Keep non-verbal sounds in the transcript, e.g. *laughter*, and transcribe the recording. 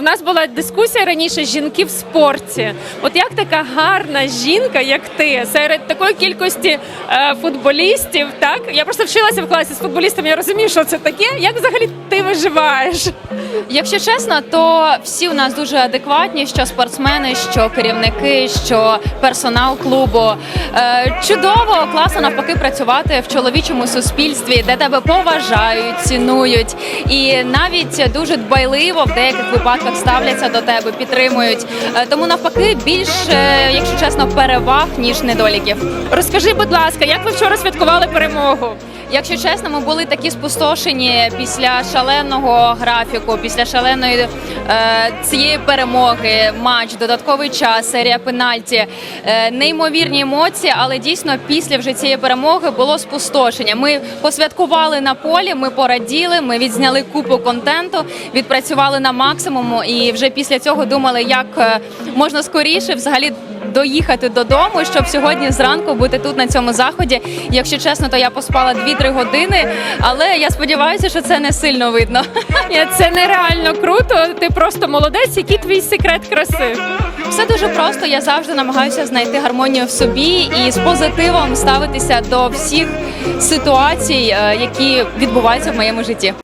в нас була дискусія раніше жінки в спорті. От як така гарна жінка, як ти, серед такої кількості е, футболістів, так я просто вчилася в класі з футболістами. Я розумію, що це таке. Як взагалі ти виживаєш? Якщо чесно, то всі у нас дуже адекватні, що спортсмени, що керівники, що персонал клубу. Е, чудово, класно навпаки працювати в чоловічому суспільстві, де тебе поважають, цінують, і навіть дуже дбайливо в деяких випадках ставляться до тебе, підтримують. Е, тому навпаки, більше, якщо чесно, переваг ніж недоліків. Розкажи, будь ласка, як ви вчора святкували перемогу? Якщо чесно, ми були такі спустошені після шаленого графіку, після шаленої е, цієї перемоги, матч, додатковий час, серія пенальті, е, неймовірні емоції, але дійсно після вже цієї перемоги було спустошення. Ми посвяткували на полі, ми пораділи, ми відзняли купу контенту, відпрацювали на максимуму, і вже після цього думали, як е, можна скоріше взагалі. Доїхати додому, щоб сьогодні зранку бути тут на цьому заході. Якщо чесно, то я поспала 2-3 години, але я сподіваюся, що це не сильно видно. *laughs* Це нереально круто. Ти просто молодець. Який твій секрет краси? Все дуже просто. Я завжди намагаюся знайти гармонію в собі і з позитивом ставитися до всіх ситуацій, е, які відбуваються в моєму житті.